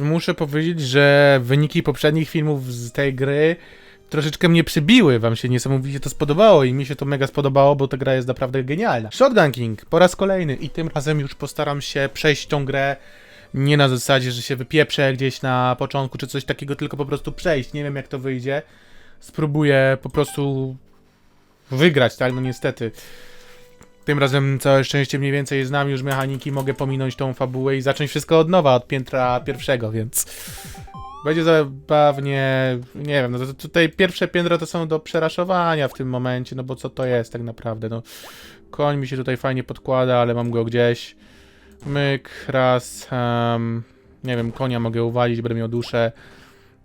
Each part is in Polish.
Muszę powiedzieć, że wyniki poprzednich filmów z tej gry troszeczkę mnie przybiły. Wam się niesamowicie to spodobało i mi się to mega spodobało, bo ta gra jest naprawdę genialna. Shotgun King po raz kolejny i tym razem już postaram się przejść tą grę nie na zasadzie, że się wypieprzę gdzieś na początku czy coś takiego, tylko po prostu przejść. Nie wiem jak to wyjdzie. Spróbuję po prostu wygrać, tak? No niestety. Tym razem całe szczęście mniej więcej znam już mechaniki, mogę pominąć tą fabułę i zacząć wszystko od nowa, od piętra pierwszego, więc będzie zabawnie, nie wiem, no to tutaj pierwsze piętro to są do przeraszowania w tym momencie, no bo co to jest tak naprawdę, no. Koń mi się tutaj fajnie podkłada, ale mam go gdzieś, myk, raz, em, nie wiem, konia mogę uwalić, będę miał duszę,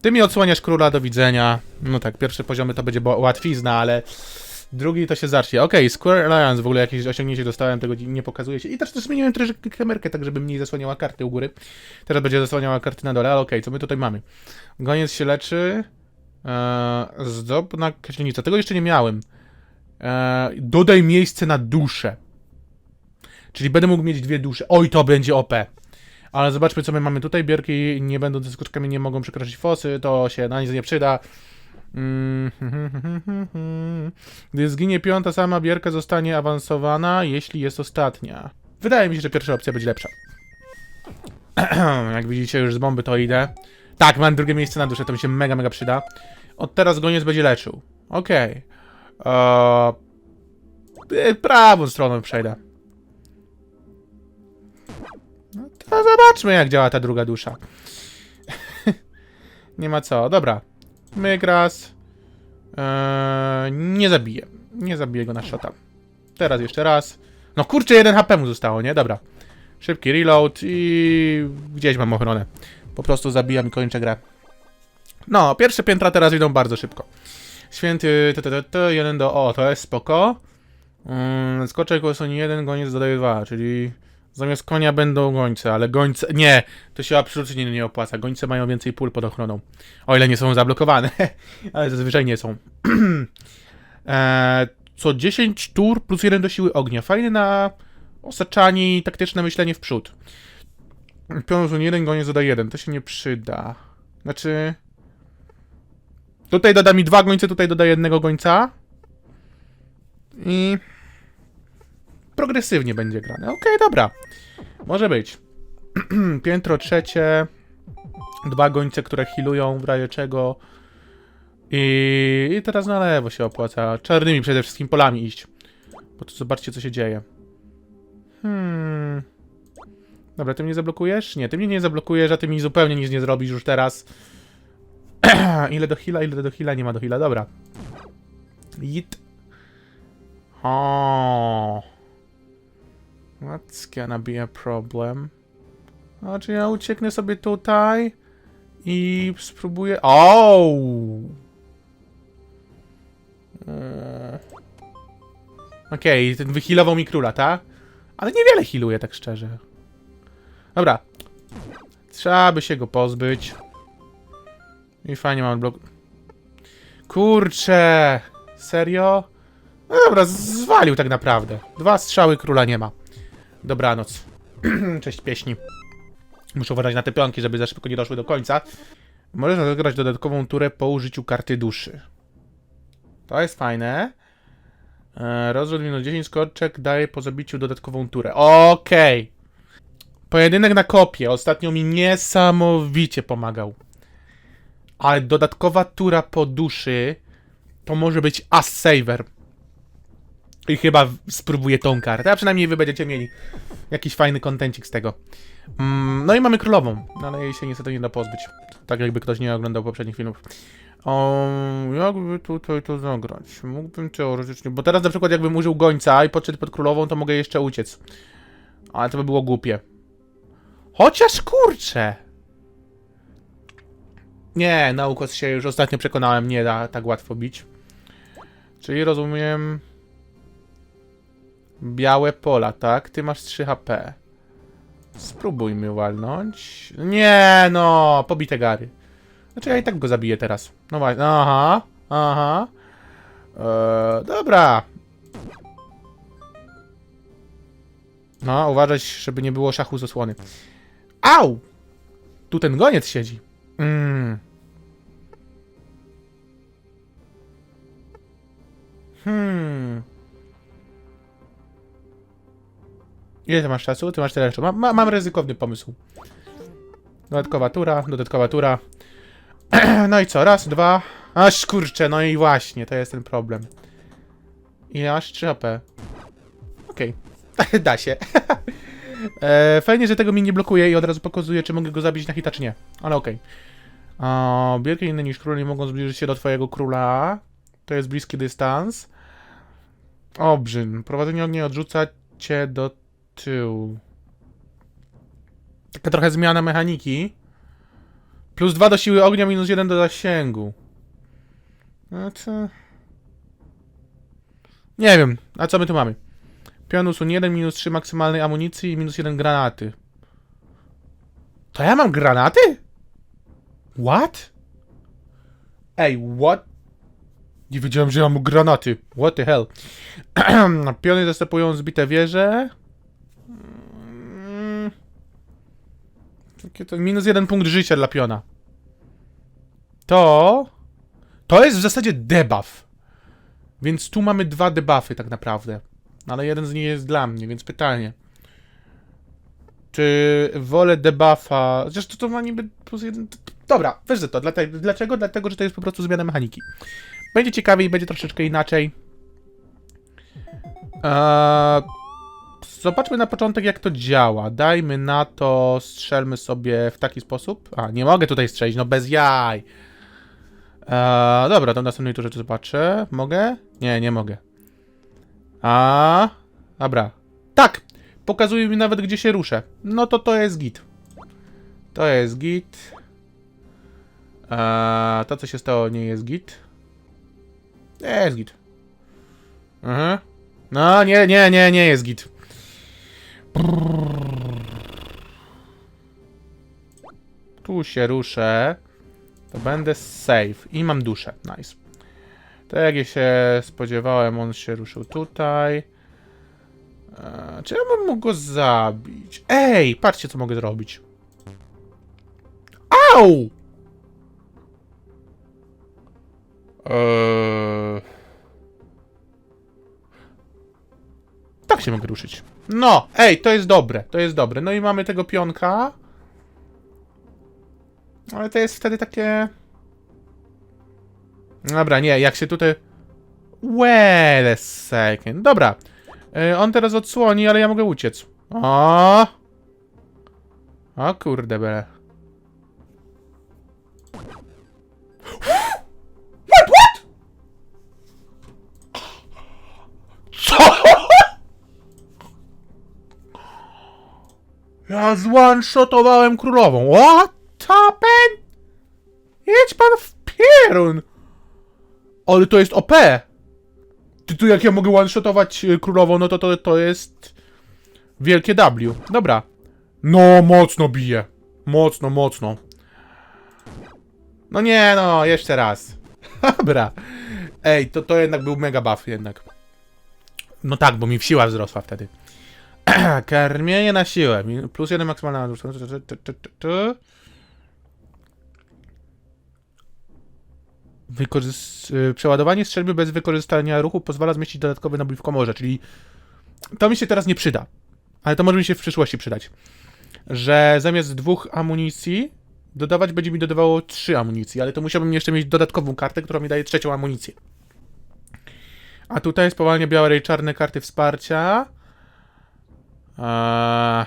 ty mi odsłaniasz króla, do widzenia, no tak, pierwsze poziomy to będzie łatwizna, ale Drugi to się zacznie. Okej, Square Alliance, w ogóle jakieś osiągnięcie dostałem, tego nie pokazuje się. I też też zmieniłem troszeczkę kamerkę, tak żeby mniej zasłaniała karty u góry. Teraz będzie zasłaniała karty na dole, ale okej, co my tutaj mamy? Goniec się leczy. Eee, zdobna kaźlenica. Tego jeszcze nie miałem. Eee, dodaj miejsce na duszę. Czyli będę mógł mieć dwie dusze. Oj, to będzie OP. Ale zobaczmy, co my mamy tutaj. Bierki, nie będące skoczkami, nie mogą przekroczyć fosy. To się na nic nie przyda. Mm, Gdy zginie piąta, sama bierka zostanie awansowana, jeśli jest ostatnia. Wydaje mi się, że pierwsza opcja będzie lepsza. Jak widzicie, już z bomby to idę. Tak, mam drugie miejsce na duszę, to mi się mega, mega przyda. Od teraz goniec będzie leczył. Okej. Okay. Prawą stroną przejdę. No to zobaczmy, jak działa ta druga dusza. Nie ma co, dobra. Myk raz. Eee, nie zabiję. Nie zabiję go na shota. Teraz jeszcze raz. No kurczę, jeden HP mu zostało, nie? Dobra. Szybki reload i gdzieś mam ochronę. Po prostu zabijam i kończę grę. No, pierwsze piętra teraz idą bardzo szybko. Święty, to, jeden do... O, to jest spoko. Mm, skoczek osłoni jeden, goniec dodaje dwa, czyli... Zamiast konia będą gońce, ale gońce... Nie, to się absolutnie nie opłaca. Gońce mają więcej pól pod ochroną. O ile nie są zablokowane, ale zazwyczaj nie są. e, co 10 tur plus 1 do siły ognia. Fajny na osaczanie i taktyczne myślenie w przód. Pion 1, goniec doda 1. To się nie przyda. Znaczy... Tutaj doda mi dwa gońce, tutaj doda jednego gońca. I... Progresywnie będzie grane. Okej, dobra. Może być. Piętro trzecie. Dwa gońce, które healują w razie czego. I, I teraz na lewo się opłaca. Czarnymi przede wszystkim polami iść. Bo to zobaczcie, co się dzieje. Hmm. Dobra, ty mnie zablokujesz? Nie, ty mnie nie zablokujesz, a ty mi zupełnie nic nie zrobisz już teraz. ile do heala, ile do heala? Nie ma do heala, dobra. Jit. O. That's gonna be a problem. Znaczy ja ucieknę sobie tutaj i spróbuję... O! Eee. Okej, ten wyhealował mi króla, tak? Ale niewiele healuje, tak szczerze. Dobra. Trzeba by się go pozbyć. I fajnie mam blok... Kurczę! Serio? No dobra, zwalił tak naprawdę. Dwa strzały króla nie ma. Dobranoc. Cześć pieśni. Muszę uważać na te pionki, żeby za szybko nie doszły do końca. Możesz rozegrać dodatkową turę po użyciu karty duszy. To jest fajne. Eee, rozrzut minus 10 skoczek daje po zabiciu dodatkową turę. Okej. Pojedynek na kopie. Ostatnio mi niesamowicie pomagał. Ale dodatkowa tura po duszy to może być ass saver. I chyba spróbuję tą kartę, a przynajmniej wy będziecie mieli jakiś fajny kontencik z tego. Mm, no i mamy królową, no ale jej się niestety nie da pozbyć. Tak jakby ktoś nie oglądał poprzednich filmów. O, jakby tutaj to zagrać? Mógłbym teoretycznie, bo teraz na przykład jakbym użył gońca i podszedł pod królową, to mogę jeszcze uciec. Ale to by było głupie. Chociaż kurczę! Nie, na ukos się już ostatnio przekonałem, nie da tak łatwo bić. Czyli rozumiem... Białe pola, tak? Ty masz 3 HP. Spróbujmy walnąć. Nie, no, pobite gary. Znaczy ja i tak go zabiję teraz. No właśnie, aha, aha. Eee, dobra. No, uważać, żeby nie było szachu z osłony. Au! Tu ten goniec siedzi. Mm. Hmm. Ile ty masz czasu? Ty masz tyle jeszcze. Ma, ma, mam ryzykowny pomysł. Dodatkowa tura, dodatkowa tura. No i co? Raz, dwa. Aż kurczę, no i właśnie, to jest ten problem. Ile masz? 3 AP. Okej. da się. e, fajnie, że tego mi nie blokuje i od razu pokazuje, czy mogę go zabić na hita, czy nie. Ale okej. Okay. Wielkie inne niż król nie mogą zbliżyć się do twojego króla. To jest bliski dystans. Obrzyn. Prowadzenie ognia odrzuca cię do tyłu. Taka trochę zmiana mechaniki. Plus 2 do siły ognia, minus 1 do zasięgu. No to... Nie wiem, a co my tu mamy? Pion usuń 1, minus 3 maksymalnej amunicji i minus 1 granaty. To ja mam granaty? What? Ej, what? Nie wiedziałem, że ja mam granaty. What the hell? Piony zastępują zbite wieże. Takie to minus jeden punkt życia dla piona. To... To jest w zasadzie debuff. Więc tu mamy dwa debuffy tak naprawdę. Ale jeden z nich jest dla mnie, więc pytanie. Czy wolę debuffa... Zresztą to ma niby plus jeden... Dobra, weź to. Dlaczego? Dlatego, że to jest po prostu zmiana mechaniki. Będzie ciekawiej, będzie troszeczkę inaczej. Eee, zobaczmy na początek, jak to działa. Dajmy na to, strzelmy sobie w taki sposób. A, nie mogę tutaj strzelić, no bez jaj. Eee, dobra, to w następnej turze to zobaczę. Mogę? Nie, nie mogę. A, dobra. Tak! Pokazuje mi nawet, gdzie się ruszę. No to to jest git. To jest git. Eee, to, co się stało, nie jest git. Jest git. Mhm. No, nie, nie, nie, nie jest git. Tu się ruszę. To będę safe. I mam duszę. Nice. Tak jak się spodziewałem, on się ruszył tutaj. Eee, czy ja bym mógł go zabić? Ej, patrzcie, co mogę zrobić. Au! Eee... Tak się mogę ruszyć. No, ej, to jest dobre, to jest dobre. No i mamy tego pionka. Ale to jest wtedy takie... Dobra, nie, jak się tutaj... Wait a second. Dobra. Yy, on teraz odsłoni, ale ja mogę uciec. O! O kurde bele. Ja zone-shotowałem królową. What happened? Jedź pan w pierun. Ale to jest OP. Ty tu jak ja mogę one-shotować y, królową, no to, to to jest wielkie W. Dobra. No, mocno bije. Mocno, mocno. No nie, no, jeszcze raz. Dobra. Ej, to, to jednak był mega buff jednak. No tak, bo mi siła wzrosła wtedy. Karmienie na siłę. Plus jeden maksymalna. Wykorzys- y, przeładowanie strzelby bez wykorzystania ruchu pozwala zmieścić dodatkowy nabój w komorze, czyli to mi się teraz nie przyda, ale to może mi się w przyszłości przydać. Że zamiast dwóch amunicji dodawać będzie mi dodawało trzy amunicji, ale to musiałbym jeszcze mieć dodatkową kartę, która mi daje trzecią amunicję. A tutaj spowalnia białe i czarne karty wsparcia. Eee,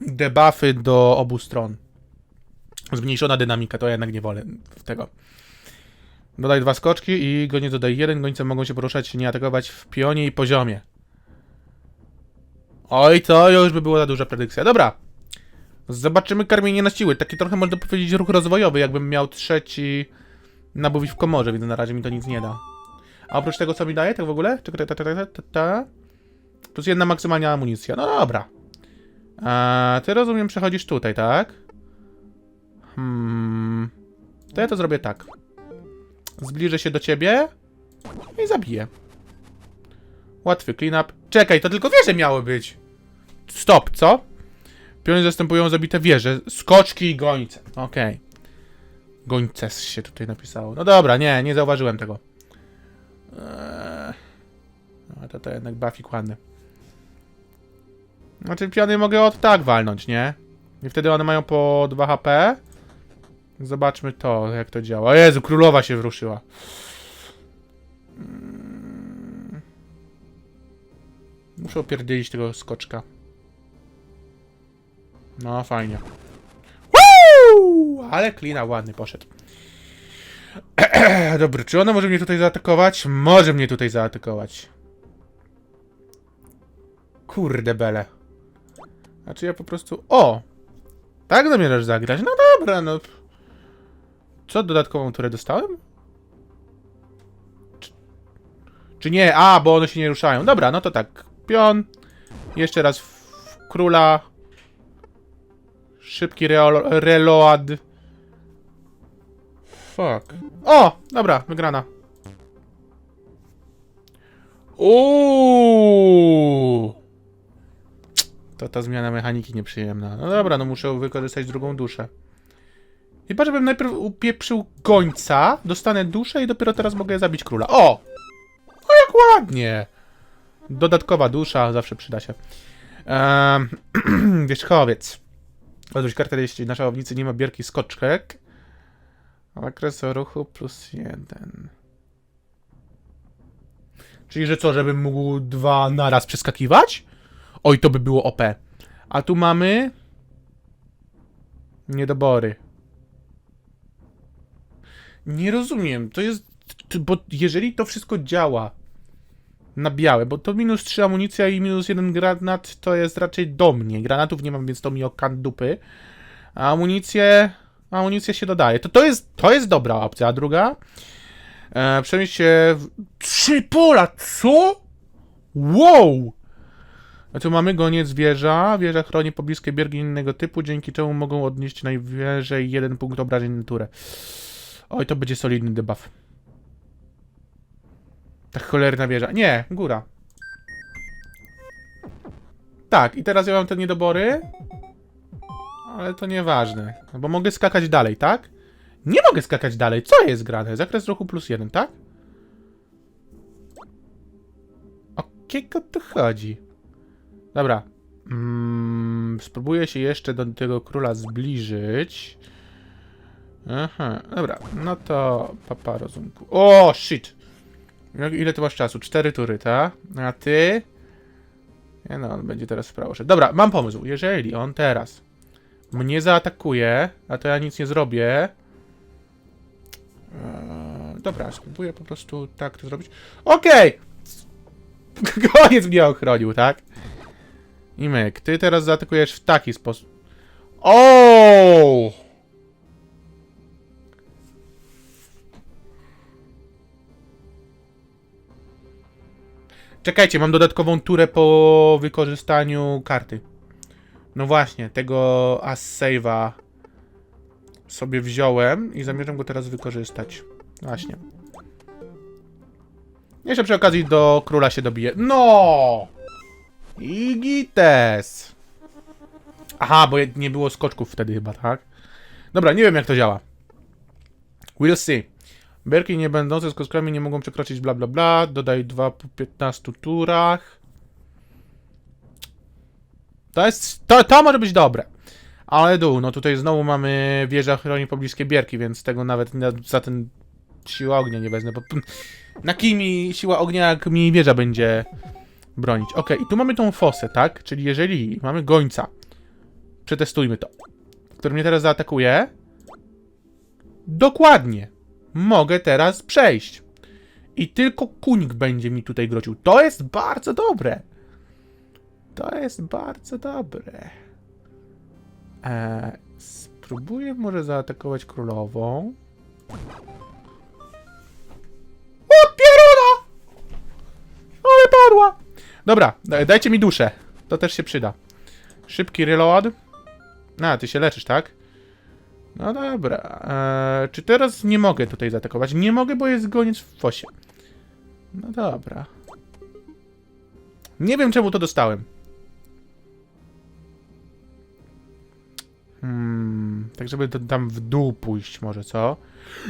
debuffy do obu stron. Zmniejszona dynamika, to ja jednak nie wolę tego. Dodaj dwa skoczki i goniec dodaj jeden. Gońce mogą się poruszać, nie atakować w pionie i poziomie. Oj, to już by była za duża predykcja. Dobra. Zobaczymy karmienie na siły. Taki trochę można powiedzieć ruch rozwojowy, jakbym miał trzeci nabój w komorze, więc na razie mi to nic nie da. A oprócz tego, co mi daje, tak w ogóle? Czekaj, ta, ta, ta, ta, ta. Plus jedna maksymalna amunicja. No dobra. A ty rozumiem, przechodzisz tutaj, tak? Hmm. To ja to zrobię tak. Zbliżę się do ciebie i zabiję. Łatwy clean up. Czekaj, to tylko wieże miały być. Stop, co? Piony zastępują zabite wieże, skoczki i gońce. Okej. Gońces się tutaj napisało. No dobra, nie, nie zauważyłem tego. Eee. No to to jednak buffik ładny. Znaczy piony mogę od tak walnąć, nie? I wtedy one mają po 2 HP. Zobaczmy to, jak to działa. O Jezu, królowa się wruszyła. Mm. Muszę opierdzielić tego skoczka. No, fajnie. Woo! Ale klina ładny poszedł. Dobry, czy ona może mnie tutaj zaatakować? Może mnie tutaj zaatakować. Kurde bele. Znaczy ja po prostu... O! Tak zamierzasz zagrać? No dobra, no. Co, dodatkową turę dostałem? Czy, czy nie? A, bo one się nie ruszają. Dobra, no to tak. Pion. Jeszcze raz w króla. Szybki reload. Fuck. O! Dobra, wygrana. Uuu. To ta zmiana mechaniki nieprzyjemna. No dobra, no muszę wykorzystać drugą duszę. Chyba, żebym najpierw upieprzył gońca, dostanę duszę i dopiero teraz mogę zabić króla. O! O, jak ładnie! Dodatkowa dusza zawsze przyda się. Um, wierzchowiec. Odwróć kartę, jeśli na szałownicy nie ma bierki skoczek. Okres ruchu plus jeden. Czyli, że co, żebym mógł dwa naraz przeskakiwać? Oj, to by było OP. A tu mamy... Niedobory. Nie rozumiem. To jest... Bo jeżeli to wszystko działa na białe, bo to minus 3 amunicja i minus 1 granat to jest raczej do mnie. Granatów nie mam, więc to mi okan dupy. A amunicję... Amunicja się dodaje. To, to, jest, to jest dobra opcja. A druga? E, przenieść się... W... Trzy pola! Co? Wow! A tu mamy goniec wieża. Wieża chroni pobliskie biergi innego typu, dzięki czemu mogą odnieść najwyżej jeden punkt obrażeń na turę. Oj, to będzie solidny debuff. Ta cholerna wieża. Nie, góra. Tak, i teraz ja mam te niedobory. Ale to nieważne. No bo mogę skakać dalej, tak? Nie mogę skakać dalej. Co jest grane? Zakres ruchu plus jeden, tak? O kiego tu chodzi? Dobra. Mm, spróbuję się jeszcze do tego króla zbliżyć. Aha, dobra. No to papa rozumku. O, shit! Ile ty masz czasu? Cztery tury, tak? A ty? Nie no, on będzie teraz w prawo. Dobra, mam pomysł. Jeżeli on teraz mnie zaatakuje, a to ja nic nie zrobię. Eee, dobra, spróbuję po prostu tak to zrobić. Okej! Koniec mnie ochronił, tak? I ty teraz zaatakujesz w taki sposób. O! Czekajcie, mam dodatkową turę po wykorzystaniu karty. No właśnie, tego as save'a sobie wziąłem i zamierzam go teraz wykorzystać. Właśnie. Jeszcze przy okazji do króla się dobije. No! I gites! Aha, bo nie było skoczków wtedy chyba, tak? Dobra, nie wiem jak to działa. We'll see. Berki nie będące skoczkami nie mogą przekroczyć bla bla bla. Dodaj 2 po 15 turach. To jest. To, to może być dobre. Ale dół, no tutaj znowu mamy wieża chroni pobliskie bierki, więc tego nawet na, za ten siła ognia nie wezmę. Bo, na kij mi siła ognia, jak mi wieża będzie bronić. Ok, i tu mamy tą fosę, tak? Czyli jeżeli mamy gońca, przetestujmy to, który mnie teraz zaatakuje, dokładnie, mogę teraz przejść. I tylko kunik będzie mi tutaj groził. To jest bardzo dobre. To jest bardzo dobre. Eee, spróbuję może zaatakować królową. O, pieruna! Ale padła! Dobra, da- dajcie mi duszę. To też się przyda. Szybki reload. A, ty się leczysz, tak? No dobra. Eee, czy teraz nie mogę tutaj zaatakować? Nie mogę, bo jest goniec w fosie. No dobra. Nie wiem, czemu to dostałem. Hmm, tak żeby to tam w dół pójść może, co?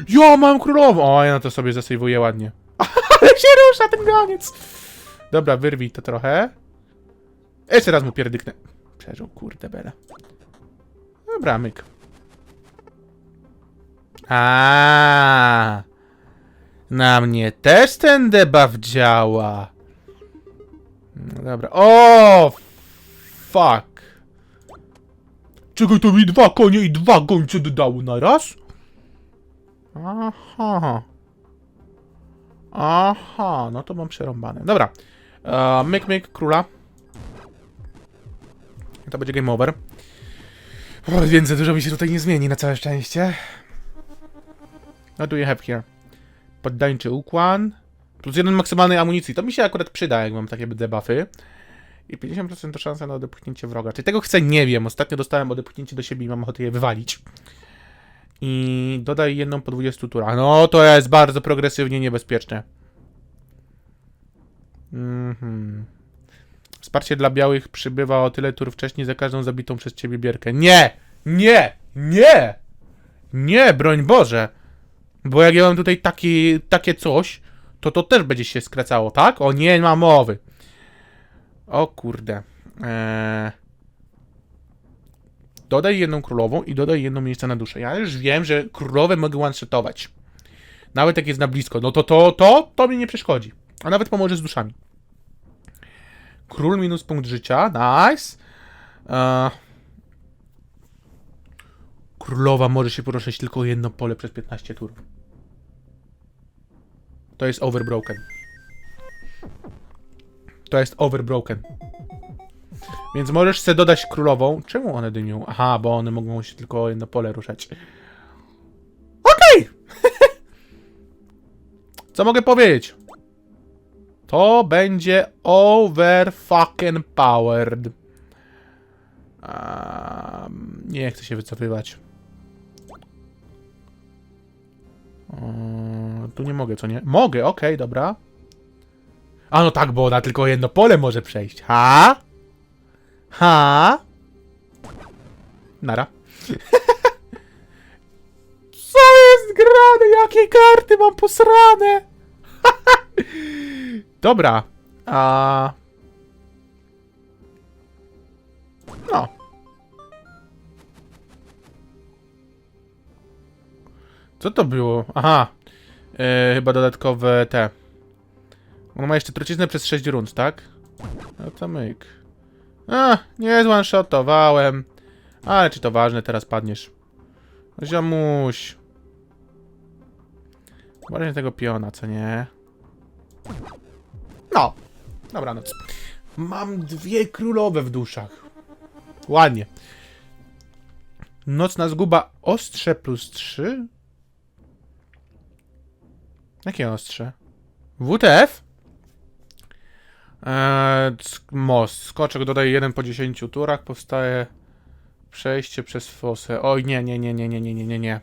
Ja mam królową! O, ja no to sobie zasejwuję ładnie. Ale się rusza ten goniec! Dobra, wyrwij to trochę. Jeszcze raz mu pierdyknę. Przeżył, kurde bele. Dobra, myk. A, Na mnie też ten debuff działa. No dobra. O! Fuck. Czekaj, to mi dwa konie i dwa gońce dodało na raz? Aha. Aha, no to mam przerąbane. Dobra. E, myk, myk, króla. To będzie game over. O, więc dużo mi się tutaj nie zmieni, na całe szczęście. What do you have here? Poddańczy ukłon. Plus jeden maksymalnej amunicji. To mi się akurat przyda, jak mam takie debuffy. I 50% to szansa na odepchnięcie wroga. Czy tego chcę? Nie wiem. Ostatnio dostałem odepchnięcie do siebie i mam ochotę je wywalić. I dodaj jedną po 20 turach. No, to jest bardzo progresywnie niebezpieczne. Mhm. Wsparcie dla białych przybywa o tyle tur wcześniej za każdą zabitą przez ciebie bierkę. Nie! Nie! Nie! Nie, broń Boże! Bo jak ja mam tutaj taki, takie coś, to to też będzie się skracało, tak? O nie, ma mowy. O kurde. Eee... Dodaj jedną królową i dodaj jedno miejsce na duszę. Ja już wiem, że królowe mogę one-shotować. Nawet jak jest na blisko. No to to, to, to mi nie przeszkodzi. A nawet pomoże z duszami. Król minus punkt życia. Nice. Eee... Królowa może się poruszać tylko jedno pole przez 15 turów. To jest overbroken. To jest overbroken. Więc możesz sobie dodać królową. Czemu one dymią? Aha, bo one mogą się tylko jedno pole ruszać. Okej! Co mogę powiedzieć? To będzie over fucking powered. Um, nie chcę się wycofywać. Eee, tu nie mogę, co nie? Mogę, okej, dobra. A no tak, bo ona tylko jedno pole może przejść. Ha? Ha? Nara. Co jest grane? Jakie karty mam posrane? Dobra. A... No. Co to było? Aha. E, chyba dodatkowe te. On ma jeszcze truciznę przez 6 rund, tak? No to myk. A, nie zone-shotowałem. Ale czy to ważne, teraz padniesz. Ziomuś. Uważaj tego piona, co nie? No. Dobranoc. Mam dwie królowe w duszach. Ładnie. Nocna zguba ostrze plus 3? Jakie ostrze? WTF? Eee, most. Skoczek dodaje 1 po 10 turach. Powstaje przejście przez fosę. Oj, nie, nie, nie, nie, nie, nie, nie, nie, nie.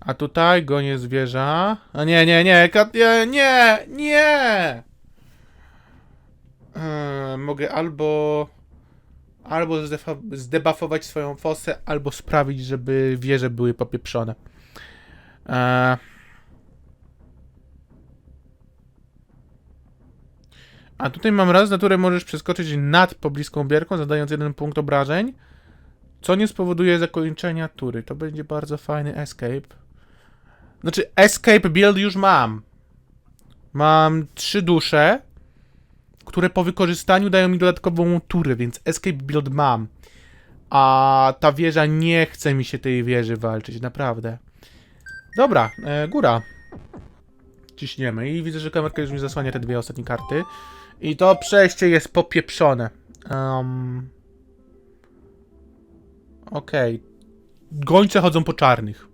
A tutaj gonie zwierza. A nie, nie, nie, kat, nie, nie, nie! Eee, mogę albo... Albo zdebuffować swoją fosę, albo sprawić, żeby wieże były popieprzone. Eee... A tutaj mam raz, na które możesz przeskoczyć nad pobliską bierką, zadając jeden punkt obrażeń, co nie spowoduje zakończenia tury. To będzie bardzo fajny escape. Znaczy, escape build już mam. Mam trzy dusze, które po wykorzystaniu dają mi dodatkową turę, więc escape build mam. A ta wieża nie chce mi się tej wieży walczyć, naprawdę. Dobra, e, góra. Ciśniemy i widzę, że kamerka już mi zasłania te dwie ostatnie karty. I to przejście jest popieprzone. Um, Okej. Gońce chodzą po czarnych.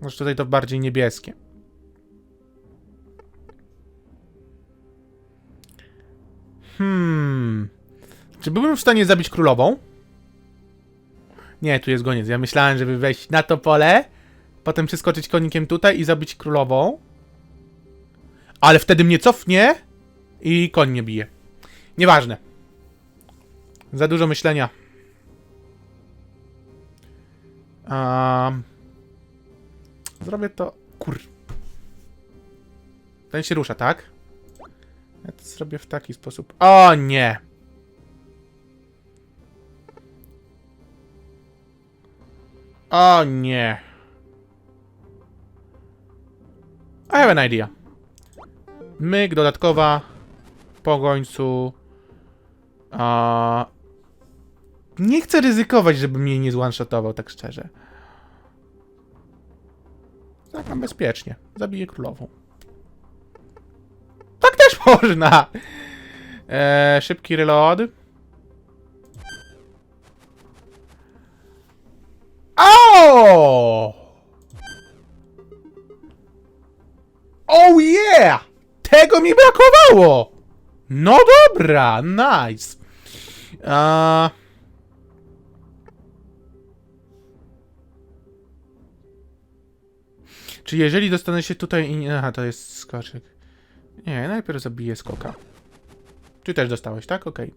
Może tutaj to bardziej niebieskie. Hmm. Czy byłbym w stanie zabić królową? Nie, tu jest goniec. Ja myślałem, żeby wejść na to pole, potem przeskoczyć konikiem tutaj i zabić królową. Ale wtedy mnie cofnie i koń mnie bije. Nieważne. Za dużo myślenia. Um, zrobię to... Kur... Ten się rusza, tak? Ja to zrobię w taki sposób. O nie! O nie! I have an idea. Myk, dodatkowa. Po gońcu. A... Nie chcę ryzykować, żeby mnie nie zwanshotował, tak szczerze. Zagram bezpiecznie. Zabiję królową. Można! Eee, szybki reload. O! Oh yeah! Tego mi brakowało! No dobra, nice. A... Czy jeżeli dostanę się tutaj i... Aha, to jest skoczek. Nie, najpierw zabiję skoka. Ty też dostałeś, tak? Okej.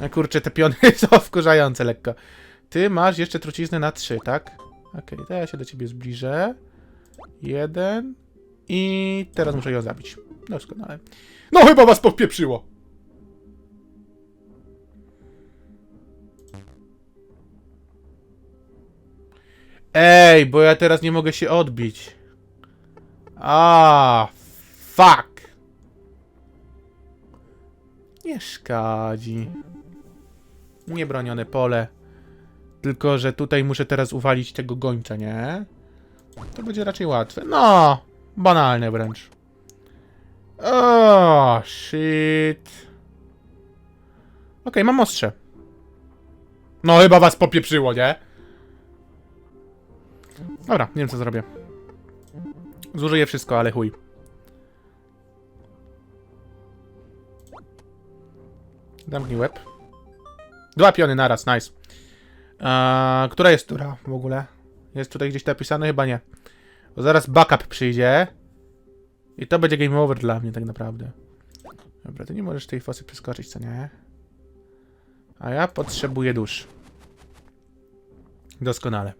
No kurczę, te piony są wkurzające lekko. Ty masz jeszcze truciznę na 3, tak? Okej, to ja się do ciebie zbliżę. Jeden. I teraz muszę ją zabić. Doskonale. No chyba was popieprzyło! Ej, bo ja teraz nie mogę się odbić. A, fuck. Nie szkadzi. Niebronione pole. Tylko, że tutaj muszę teraz uwalić tego gońca, nie? To będzie raczej łatwe. No, banalne wręcz. O, shit. Okej, mam ostrze. No, chyba was popieprzyło, nie? Dobra, nie wiem co zrobię. Zużyję wszystko, ale chuj. Zamknij łeb. Dwa piony naraz, nice. Eee, która jest tura w ogóle? Jest tutaj gdzieś napisane? Chyba nie. Bo zaraz backup przyjdzie. I to będzie game over dla mnie tak naprawdę. Dobra, ty nie możesz tej fosy przeskoczyć, co nie? A ja potrzebuję dusz. Doskonale.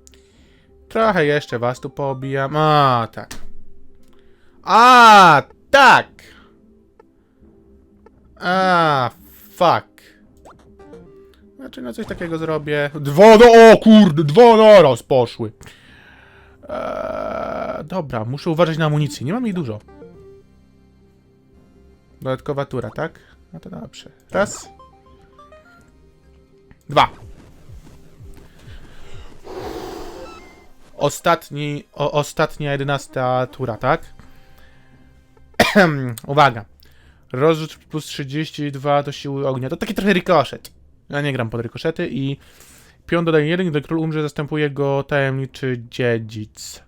Trochę jeszcze was tu poobijam. A, tak. A, tak! A, fuck. Znaczy, no coś takiego zrobię. Dwa, o kurde, dwa naraz poszły. Eee, dobra, muszę uważać na amunicję. Nie mam jej dużo. Dodatkowa tura, tak? No to dobrze. Raz. Dwa. Ostatni, o, ostatnia jedenasta tura, tak? Uwaga. Rozrzut plus 32 do siły ognia. To taki trochę rikoszet. Ja nie gram pod rykoszety i pion dodaje jeden, gdy król umrze, zastępuje go tajemniczy dziedzic.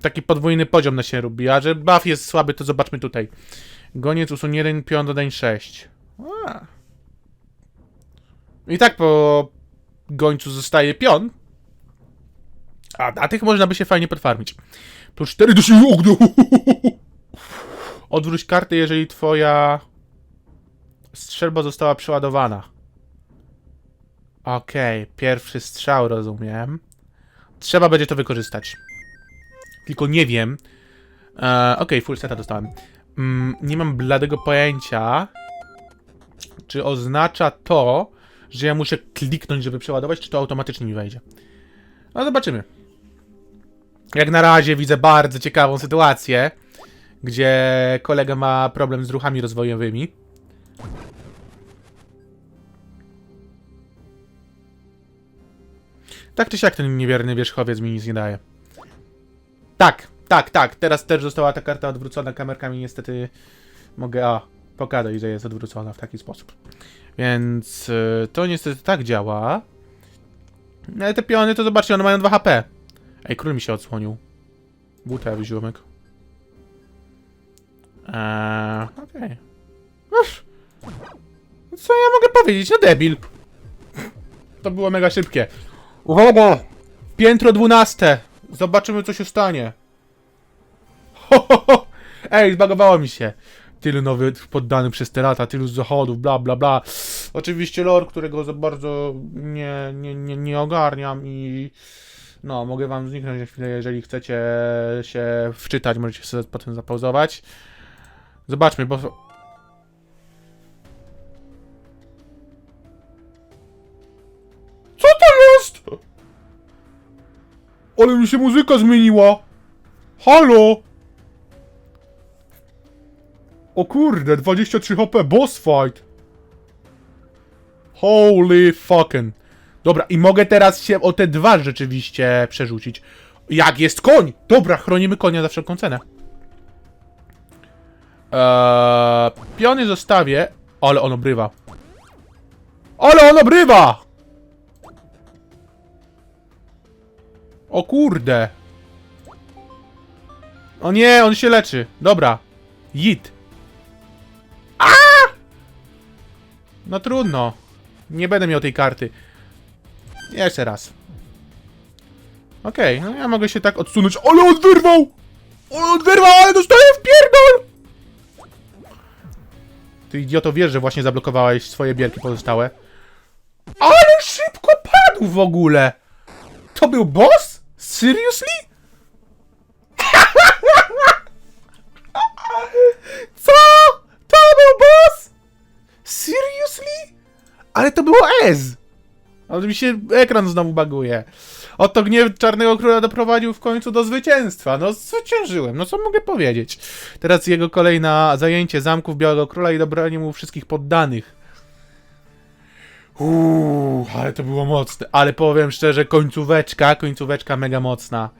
Taki podwójny poziom na się robi, a że buff jest słaby, to zobaczmy tutaj. Goniec usunie jeden, pion dodań 6. A. I tak po gońcu zostaje pion. A na tych można by się fajnie podfarmić. Plus 4 do siły ognia. Odwróć kartę, jeżeli twoja strzelba została przeładowana. Okej, pierwszy strzał, rozumiem. Trzeba będzie to wykorzystać. Tylko nie wiem. E, Okej, full seta dostałem. Mm, nie mam bladego pojęcia, czy oznacza to, że ja muszę kliknąć, żeby przeładować, czy to automatycznie mi wejdzie. No zobaczymy. Jak na razie widzę bardzo ciekawą sytuację, gdzie kolega ma problem z ruchami rozwojowymi. Tak czy siak ten niewierny wierzchowiec mi nic nie daje. Tak, tak, tak. Teraz też została ta karta odwrócona kamerkami. Niestety mogę a, pokazać, że jest odwrócona w taki sposób. Więc y, to niestety tak działa. Ale te piony to zobaczcie, one mają 2 HP. Ej, król mi się odsłonił. Buta ziomek. Eee, okej. Uff. Co ja mogę powiedzieć? No debil. To było mega szybkie. Uwaga! Piętro 12. Zobaczymy, co się stanie. Ho, ho, ho. Ej, zbagowało mi się. Tylu nowych poddanych przez te lata, tylu zachodów, bla, bla, bla. Oczywiście lore, którego za bardzo nie, nie, nie, nie ogarniam i no, mogę wam zniknąć na chwilę, jeżeli chcecie się wczytać, możecie sobie potem zapauzować. Zobaczmy, bo... Co to jest? Ale mi się muzyka zmieniła! Halo! O kurde, 23 HP, boss fight! Holy fucking. Dobra, i mogę teraz się o te dwa rzeczywiście przerzucić. Jak jest koń! Dobra, chronimy konia za wszelką cenę. Eee, piony zostawię. Ale on obrywa. Ale on obrywa! O kurde. O nie, on się leczy. Dobra. Jit. No trudno. Nie będę miał tej karty. Jeszcze raz. Okej, no ja mogę się tak odsunąć. Ale on wyrwał! On wyrwał, ale dostaję w pierdol! Ty idioto wiesz, że właśnie zablokowałeś swoje bielki pozostałe. Ale szybko padł w ogóle! To był boss? Seriously? Co? To był boss? Seriously? Ale to było S! Ale mi się ekran znowu baguje. Oto gniew Czarnego Króla doprowadził w końcu do zwycięstwa. No zwyciężyłem, no co mogę powiedzieć. Teraz jego kolejne zajęcie zamków Białego Króla i dobranie mu wszystkich poddanych. Uuu, ale to było mocne. Ale powiem szczerze, końcóweczka, końcóweczka mega mocna.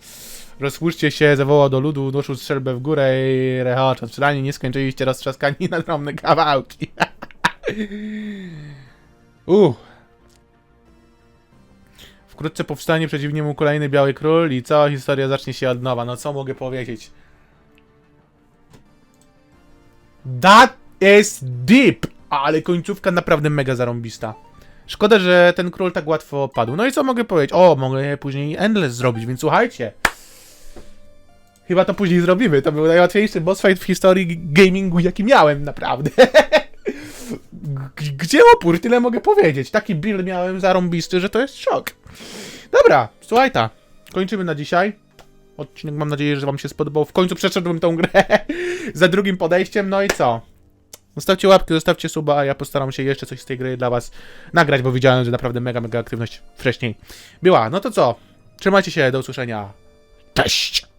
Rozpuśćcie się, zawołał do ludu, unoszył strzelbę w górę i rechocząc. Przynajmniej nie skończyliście roztrzaskani na drobne kawałki. Uuu. Wkrótce powstanie przeciw niemu kolejny Biały Król i cała historia zacznie się od nowa. No co mogę powiedzieć? That is deep! Ale końcówka naprawdę mega zarąbista. Szkoda, że ten król tak łatwo padł. No i co mogę powiedzieć? O, mogę później Endless zrobić, więc słuchajcie. Chyba to później zrobimy. To był najłatwiejszy boss fight w historii gamingu, jaki miałem, naprawdę. Gdzie opór? Tyle mogę powiedzieć. Taki build miałem zarąbisty, że to jest szok. Dobra, słuchaj ta. Kończymy na dzisiaj. Odcinek mam nadzieję, że wam się spodobał. W końcu przeszedłem tą grę za drugim podejściem. No i co? Zostawcie łapkę, zostawcie suba, a ja postaram się jeszcze coś z tej gry dla was nagrać, bo widziałem, że naprawdę mega, mega aktywność wcześniej była. No to co? Trzymajcie się, do usłyszenia. Cześć!